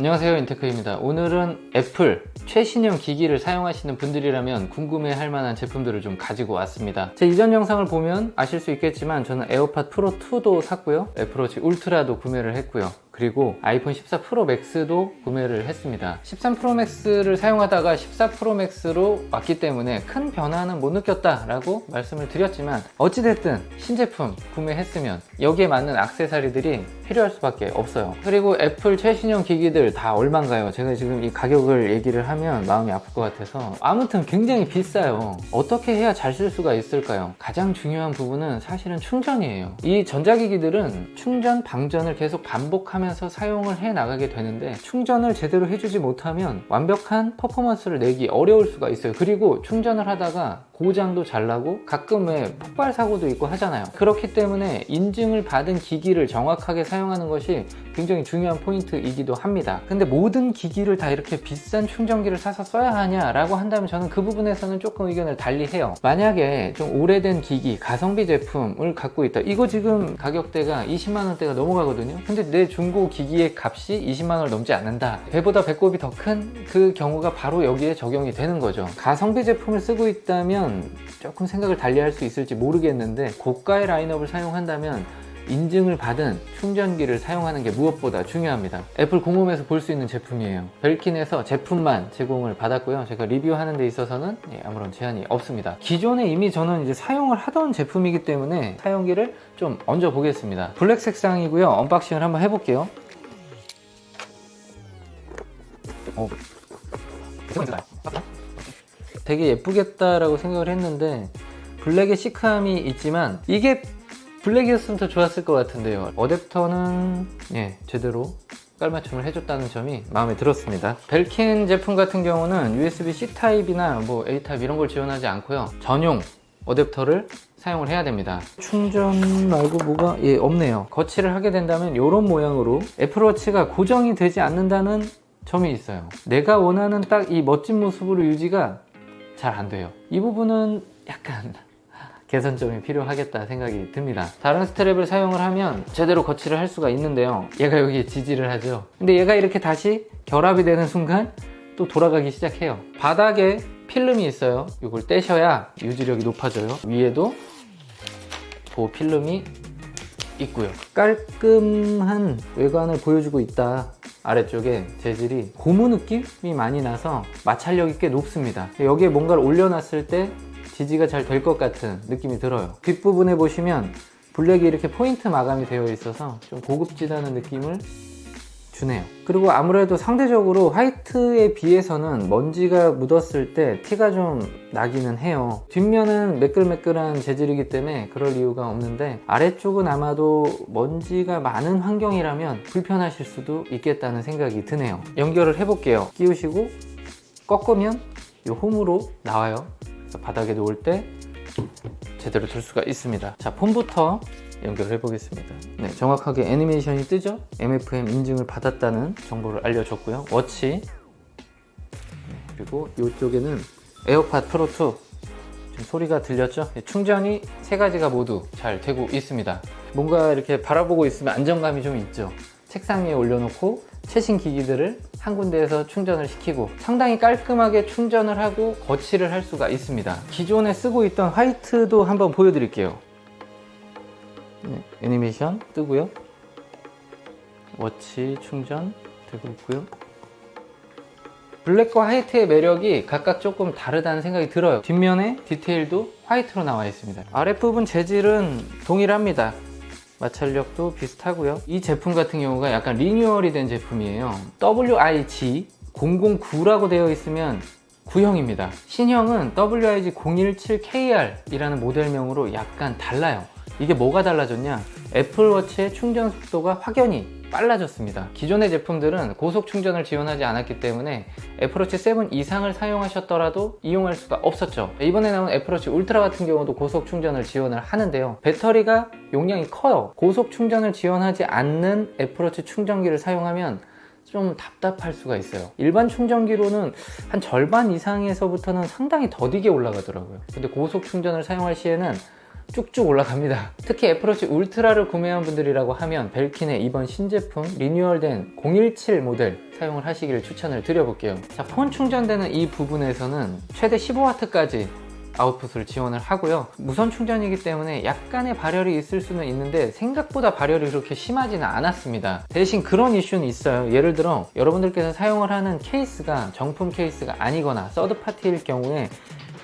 안녕하세요 인테크입니다. 오늘은 애플 최신형 기기를 사용하시는 분들이라면 궁금해 할 만한 제품들을 좀 가지고 왔습니다. 제 이전 영상을 보면 아실 수 있겠지만 저는 에어팟 프로 2도 샀고요. 애플워치 울트라도 구매를 했고요 그리고 아이폰 14 프로 맥스도 구매를 했습니다. 13 프로 맥스를 사용하다가 14 프로 맥스로 왔기 때문에 큰 변화는 못 느꼈다라고 말씀을 드렸지만 어찌됐든 신제품 구매했으면 여기에 맞는 액세서리들이 필요할 수밖에 없어요. 그리고 애플 최신형 기기들 다 얼마인가요? 제가 지금 이 가격을 얘기를 하면 마음이 아플 것 같아서. 아무튼 굉장히 비싸요. 어떻게 해야 잘 쓸 수가 있을까요? 가장 중요한 부분은 사실은 충전이에요. 이 전자기기들은 충전 방전을 계속 반복하면 서 사용을 해 나가게 되는데 충전을 제대로 해주지 못하면 완벽한 퍼포먼스를 내기 어려울 수가 있어요. 그리고 충전을 하다가 고장도 잘 나고 가끔 왜 폭발 사고도 있고 하잖아요. 그렇기 때문에 인증을 받은 기기를 정확하게 사용하는 것이 굉장히 중요한 포인트이기도 합니다. 근데 모든 기기를 다 이렇게 비싼 충전기를 사서 써야 하냐 라고 한다면 저는 그 부분에서는 조금 의견을 달리해요. 만약에 좀 오래된 기기 가성비 제품을 갖고 있다. 이거 지금 가격대가 20만원대가 넘어가거든요. 근데 내 중고 기기의 값이 20만원을 넘지 않는다. 배보다 배꼽이 더 큰 그 경우가 바로 여기에 적용이 되는 거죠. 가성비 제품을 쓰고 있다면 조금 생각을 달리 할 수 있을지 모르겠는데 고가의 라인업을 사용한다면 인증을 받은 충전기를 사용하는 게 무엇보다 중요합니다. 애플 공홈에서 볼 수 있는 제품이에요. 벨킨에서 제품만 제공을 받았고요. 제가 리뷰하는 데 있어서는 예, 아무런 제한이 없습니다. 기존에 이미 저는 이제 사용을 하던 제품이기 때문에 사용기를 좀 얹어 보겠습니다. 블랙 색상이고요. 언박싱을 한번 해볼게요. 어. 되게 예쁘겠다라고 생각을 했는데 블랙의 시크함이 있지만 이게 블랙이었으면 더 좋았을 것 같은데요. 어댑터는 예 제대로 깔맞춤을 해줬다는 점이 마음에 들었습니다. 벨킨 제품 같은 경우는 USB-C 타입이나 뭐 A 타입 이런 걸 지원하지 않고요. 전용 어댑터를 사용을 해야 됩니다. 충전 말고 뭐가 예 없네요. 거치를 하게 된다면 이런 모양으로 애플워치가 고정이 되지 않는다는 점이 있어요. 내가 원하는 딱 이 멋진 모습으로 유지가 잘 안 돼요. 이 부분은 약간 개선점이 필요하겠다 생각이 듭니다. 다른 스트랩을 사용을 하면 제대로 거치를 할 수가 있는데요. 얘가 여기에 지지를 하죠. 근데 얘가 이렇게 다시 결합이 되는 순간 또 돌아가기 시작해요. 바닥에 필름이 있어요. 이걸 떼셔야 유지력이 높아져요. 위에도 보호 필름이 있고요. 깔끔한 외관을 보여주고 있다 아래쪽에 재질이 고무 느낌이 많이 나서 마찰력이 꽤 높습니다. 여기에 뭔가를 올려놨을 때 지지가 잘 될 것 같은 느낌이 들어요. 뒷부분에 보시면 블랙이 이렇게 포인트 마감이 되어 있어서 좀 고급지다는 느낌을 주네요. 그리고 아무래도 상대적으로 화이트에 비해서는 먼지가 묻었을 때 티가 좀 나기는 해요. 뒷면은 매끌매끌한 재질이기 때문에 그럴 이유가 없는데 아래쪽은 아마도 먼지가 많은 환경이라면 불편하실 수도 있겠다는 생각이 드네요. 연결을 해볼게요. 끼우시고 꺾으면 이 홈으로 나와요. 바닥에 놓을 때 제대로 둘 수가 있습니다. 자 폰부터 연결해 보겠습니다. 네, 정확하게 애니메이션이 뜨죠? MFM 인증을 받았다는 정보를 알려줬고요. 워치. 네, 그리고 이쪽에는 에어팟 프로 2 지금 소리가 들렸죠? 네, 충전이 세 가지가 모두 잘 되고 있습니다. 뭔가 이렇게 바라보고 있으면 안정감이 좀 있죠? 책상 위에 올려놓고 최신 기기들을 한 군데에서 충전을 시키고 상당히 깔끔하게 충전을 하고 거치를 할 수가 있습니다. 기존에 쓰고 있던 화이트도 한번 보여드릴게요 네, 애니메이션 뜨고요. 워치 충전 되고 있고요. 블랙과 화이트의 매력이 각각 조금 다르다는 생각이 들어요. 뒷면에 디테일도 화이트로 나와 있습니다. 아랫부분 재질은 동일합니다. 마찰력도 비슷하고요. 이 제품 같은 경우가 약간 리뉴얼이 된 제품이에요. WIG 009라고 되어 있으면 구형입니다. 신형은 WIG017KR 이라는 모델명으로 약간 달라요 이게 뭐가 달라졌냐? 애플워치의 충전 속도가 확연히 빨라졌습니다. 기존의 제품들은 고속 충전을 지원하지 않았기 때문에 애플워치 7 이상을 사용하셨더라도 이용할 수가 없었죠. 이번에 나온 애플워치 울트라 같은 경우도 고속 충전을 지원을 하는데요. 배터리가 용량이 커요. 고속 충전을 지원하지 않는 애플워치 충전기를 사용하면 좀 답답할 수가 있어요. 일반 충전기로는 한 절반 이상에서부터는 상당히 더디게 올라가더라고요. 근데 고속 충전을 사용할 시에는 쭉쭉 올라갑니다. 특히 애플워치 울트라를 구매한 분들이라고 하면 벨킨의 이번 신제품 리뉴얼된 017 모델 사용을 하시기를 추천을 드려볼게요. 자, 폰 충전되는 이 부분에서는 최대 15W까지 아웃풋을 지원을 하고요. 무선 충전이기 때문에 약간의 발열이 있을 수는 있는데 생각보다 발열이 그렇게 심하지는 않았습니다. 대신 그런 이슈는 있어요. 예를 들어 여러분들께서 사용을 하는 케이스가 정품 케이스가 아니거나 서드 파티일 경우에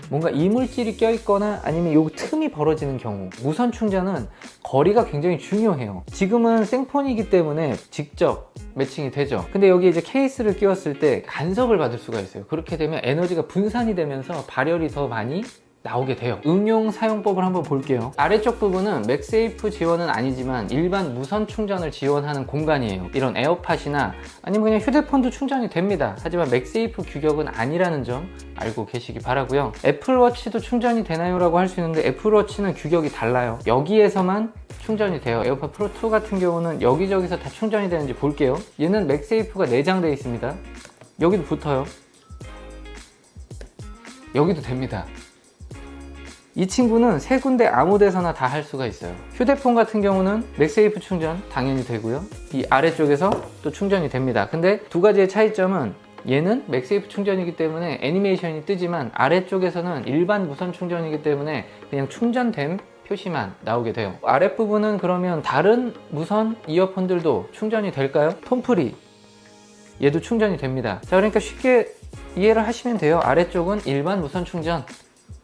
뭔가 이물질이 껴있거나 아니면 요 틈이 벌어지는 경우 무선 충전은 거리가 굉장히 중요해요. 지금은 생폰이기 때문에 직접 매칭이 되죠. 근데 여기 이제 케이스를 끼웠을 때 간섭을 받을 수가 있어요. 그렇게 되면 에너지가 분산이 되면서 발열이 더 많이 나오게 돼요. 응용 사용법을 한번 볼게요. 아래쪽 부분은 맥세이프 지원은 아니지만 일반 무선 충전을 지원하는 공간이에요. 이런 에어팟이나 아니면 그냥 휴대폰도 충전이 됩니다. 하지만 맥세이프 규격은 아니라는 점 알고 계시기 바라고요. 애플워치도 충전이 되나요? 라고 할 수 있는데 애플워치는 규격이 달라요. 여기에서만 충전이 돼요. 에어팟 프로 2 같은 경우는 여기저기서 다 충전이 되는지 볼게요. 얘는 맥세이프가 내장되어 있습니다. 여기도 붙어요. 여기도 됩니다 이 친구는 세 군데 아무 데서나 다 할 수가 있어요. 휴대폰 같은 경우는 맥세이프 충전 당연히 되고요. 이 아래쪽에서 또 충전이 됩니다. 근데 두 가지의 차이점은 얘는 맥세이프 충전이기 때문에 애니메이션이 뜨지만 아래쪽에서는 일반 무선 충전이기 때문에 그냥 충전됨 표시만 나오게 돼요. 아랫부분은 그러면 다른 무선 이어폰들도 충전이 될까요? 톰프리 얘도 충전이 됩니다. 자 그러니까 쉽게 이해를 하시면 돼요. 아래쪽은 일반 무선 충전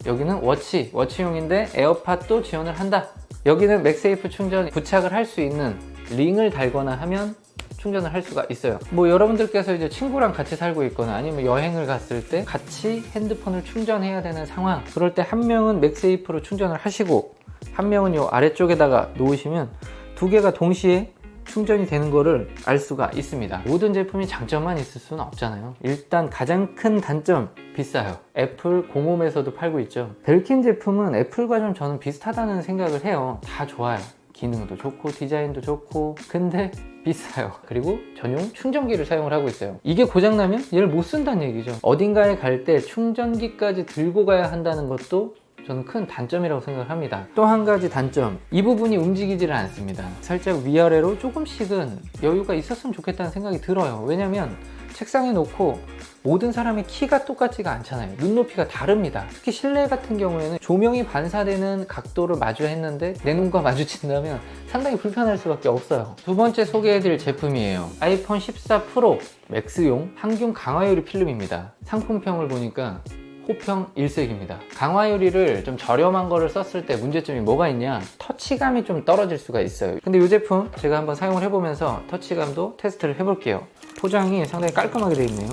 여기는 워치, 워치용인데 에어팟도 지원을 한다. 여기는 맥세이프 충전 부착을 할 수 있는 링을 달거나 하면 충전을 할 수가 있어요. 뭐 여러분들께서 이제 친구랑 같이 살고 있거나 아니면 여행을 갔을 때 같이 핸드폰을 충전해야 되는 상황. 그럴 때 한 명은 맥세이프로 충전을 하시고 한 명은 요 아래쪽에다가 놓으시면 두 개가 동시에 충전이 되는 거를 알 수가 있습니다. 모든 제품이 장점만 있을 수는 없잖아요. 일단 가장 큰 단점 비싸요. 애플 공홈에서도 팔고 있죠. 벨킨 제품은 애플과 좀 저는 비슷하다는 생각을 해요. 다 좋아요. 기능도 좋고 디자인도 좋고 근데 비싸요 그리고 전용 충전기를 사용을 하고 있어요 이게 고장나면 얘를 못 쓴다는 얘기죠 어딘가에 갈 때 충전기까지 들고 가야 한다는 것도 저는 큰 단점이라고 생각을 합니다. 또 한 가지 단점. 이 부분이 움직이지를 않습니다. 살짝 위아래로 조금씩은 여유가 있었으면 좋겠다는 생각이 들어요. 왜냐면 책상에 놓고 모든 사람의 키가 똑같지가 않잖아요. 눈높이가 다릅니다. 특히 실내 같은 경우에는 조명이 반사되는 각도를 마주했는데 내 눈과 마주친다면 상당히 불편할 수밖에 없어요. 두 번째 소개해드릴 제품이에요. 아이폰 14 프로 맥스용 항균 강화유리 필름입니다. 상품평을 보니까 호평 일색입니다. 강화 유리를 좀 저렴한 거를 썼을 때 문제점이 뭐가 있냐? 터치감이 좀 떨어질 수가 있어요. 근데 이 제품 제가 한번 사용을 해보면서 터치감도 테스트를 해볼게요. 포장이 상당히 깔끔하게 되어 있네요.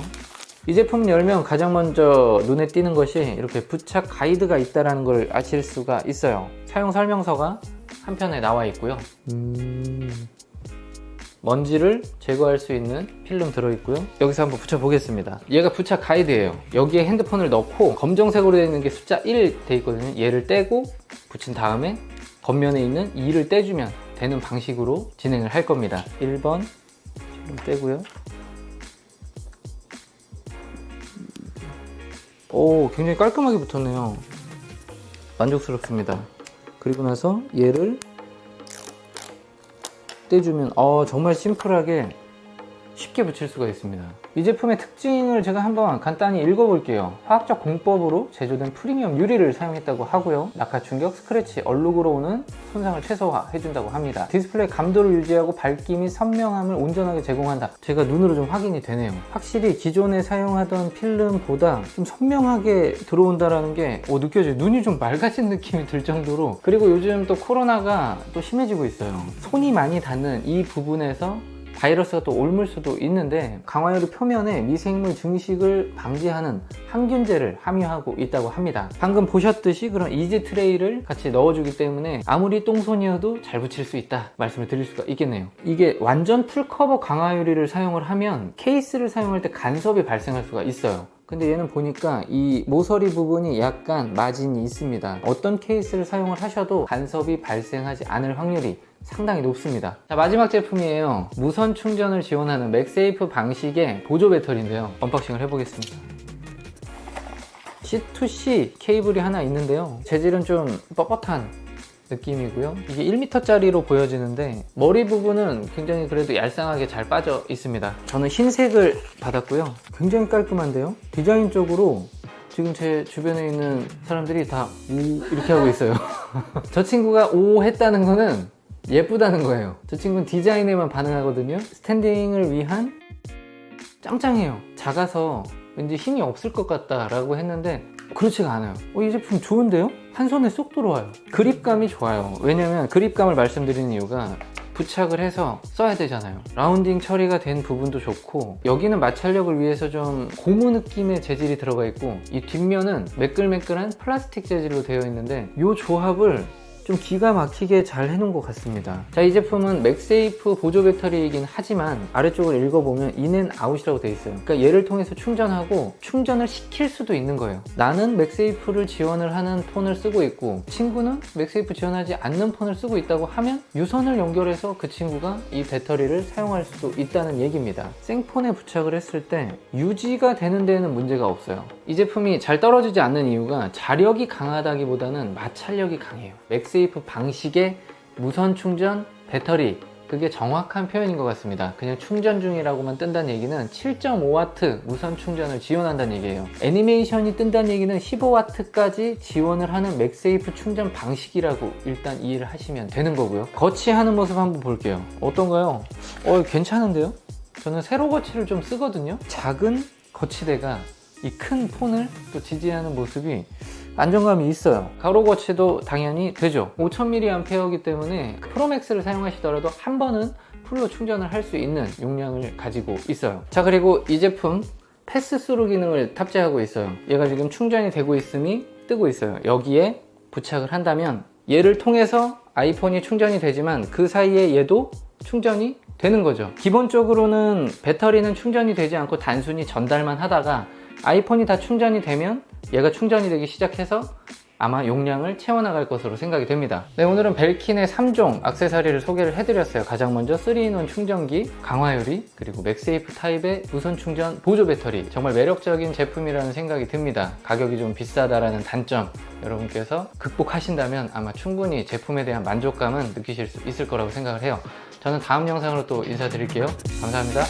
이 제품 열면 가장 먼저 눈에 띄는 것이 이렇게 부착 가이드가 있다는 걸 아실 수가 있어요. 사용 설명서가 한편에 나와 있고요. 음... 먼지를 제거할 수 있는 필름 들어있고요. 여기서 한번 붙여보겠습니다. 얘가 부착 가이드예요. 여기에 핸드폰을 넣고 검정색으로 되어 있는 게 숫자 1돼 있거든요. 얘를 떼고 붙인 다음에 겉면에 있는 2를 떼주면 되는 방식으로 진행을 할 겁니다. 1번 좀 떼고요. 오 굉장히 깔끔하게 붙었네요. 만족스럽습니다. 그리고 나서 얘를 떼주면 어, 정말 심플하게 쉽게 붙일 수가 있습니다. 이 제품의 특징을 제가 한번 간단히 읽어볼게요. 화학적 공법으로 제조된 프리미엄 유리를 사용했다고 하고요. 낙하 충격, 스크래치, 얼룩으로 오는 손상을 최소화해 준다고 합니다. 디스플레이 감도를 유지하고 밝기 및 선명함을 온전하게 제공한다. 제가 눈으로 좀 확인이 되네요. 확실히 기존에 사용하던 필름보다 좀 선명하게 들어온다라는 게 오, 느껴져요. 눈이 좀 맑아진 느낌이 들 정도로. 그리고 요즘 또 코로나가 또 심해지고 있어요. 손이 많이 닿는 이 부분에서 바이러스가 또 옮을 수도 있는데 강화유리 표면에 미생물 증식을 방지하는 항균제를 함유하고 있다고 합니다. 방금 보셨듯이 그런 이지 트레이를 같이 넣어주기 때문에 아무리 똥손이어도 잘 붙일 수 있다 말씀을 드릴 수가 있겠네요. 이게 완전 풀커버 강화유리를 사용을 하면 케이스를 사용할 때 간섭이 발생할 수가 있어요. 근데 얘는 보니까 이 모서리 부분이 약간 마진이 있습니다. 어떤 케이스를 사용을 하셔도 간섭이 발생하지 않을 확률이 상당히 높습니다. 자, 마지막 제품이에요. 무선 충전을 지원하는 맥세이프 방식의 보조 배터리인데요. 언박싱을 해보겠습니다. C2C 케이블이 하나 있는데요. 재질은 좀 뻣뻣한 느낌이고요. 이게 1m짜리로 보여지는데 머리 부분은 굉장히 그래도 얄쌍하게 잘 빠져 있습니다. 저는 흰색을 받았고요. 굉장히 깔끔한데요. 디자인적으로 지금 제 주변에 있는 사람들이 다 우 이렇게 하고 있어요. 저 친구가 오 했다는 거는 예쁘다는 거예요. 저 친구는 디자인에만 반응하거든요. 스탠딩을 위한 짱짱해요. 작아서 왠지 힘이 없을 것 같다라고 했는데 그렇지가 않아요. 어, 이 제품 좋은데요? 한 손에 쏙 들어와요. 그립감이 좋아요. 왜냐면 그립감을 말씀드리는 이유가 부착을 해서 써야 되잖아요. 라운딩 처리가 된 부분도 좋고 여기는 마찰력을 위해서 좀 고무 느낌의 재질이 들어가 있고 이 뒷면은 매끌매끌한 플라스틱 재질로 되어 있는데 이 조합을 좀 기가 막히게 잘 해놓은 것 같습니다. 자, 이 제품은 맥세이프 보조 배터리이긴 하지만 아래쪽을 읽어보면 인앤 아웃이라고 되어 있어요. 그러니까 얘를 통해서 충전하고 충전을 시킬 수도 있는 거예요. 나는 맥세이프를 지원을 하는 폰을 쓰고 있고 친구는 맥세이프 지원하지 않는 폰을 쓰고 있다고 하면 유선을 연결해서 그 친구가 이 배터리를 사용할 수도 있다는 얘기입니다. 생폰에 부착을 했을 때 유지가 되는 데에는 문제가 없어요. 이 제품이 잘 떨어지지 않는 이유가 자력이 강하다기보다는 마찰력이 강해요. 맥세이프 방식의 무선 충전 배터리 그게 정확한 표현인 것 같습니다. 그냥 충전 중이라고만 뜬다는 얘기는 7.5W 무선 충전을 지원한다는 얘기예요. 애니메이션이 뜬다는 얘기는 15W까지 지원을 하는 맥세이프 충전 방식이라고 일단 이해를 하시면 되는 거고요. 거치하는 모습 한번 볼게요. 어떤가요? 어, 괜찮은데요? 저는 세로 거치를 좀 쓰거든요. 작은 거치대가 이 큰 폰을 또 지지하는 모습이 안정감이 있어요. 가로 거치도 당연히 되죠. 5000mAh이기 때문에 프로맥스를 사용하시더라도 한 번은 풀로 충전을 할 수 있는 용량을 가지고 있어요. 자, 그리고 이 제품 패스스루 기능을 탑재하고 있어요. 얘가 지금 충전이 되고 있음이 뜨고 있어요. 여기에 부착을 한다면 얘를 통해서 아이폰이 충전이 되지만 그 사이에 얘도 충전이 되는 거죠. 기본적으로는 배터리는 충전이 되지 않고 단순히 전달만 하다가 아이폰이 다 충전이 되면 얘가 충전이 되기 시작해서 아마 용량을 채워나갈 것으로 생각이 됩니다. 네, 오늘은 벨킨의 3종 악세사리를 소개를 해드렸어요. 가장 먼저 3인원 충전기, 강화유리, 그리고 맥세이프 타입의 무선 충전 보조 배터리. 정말 매력적인 제품이라는 생각이 듭니다. 가격이 좀 비싸다라는 단점 여러분께서 극복하신다면 아마 충분히 제품에 대한 만족감은 느끼실 수 있을 거라고 생각을 해요. 저는 다음 영상으로 또 인사드릴게요. 감사합니다.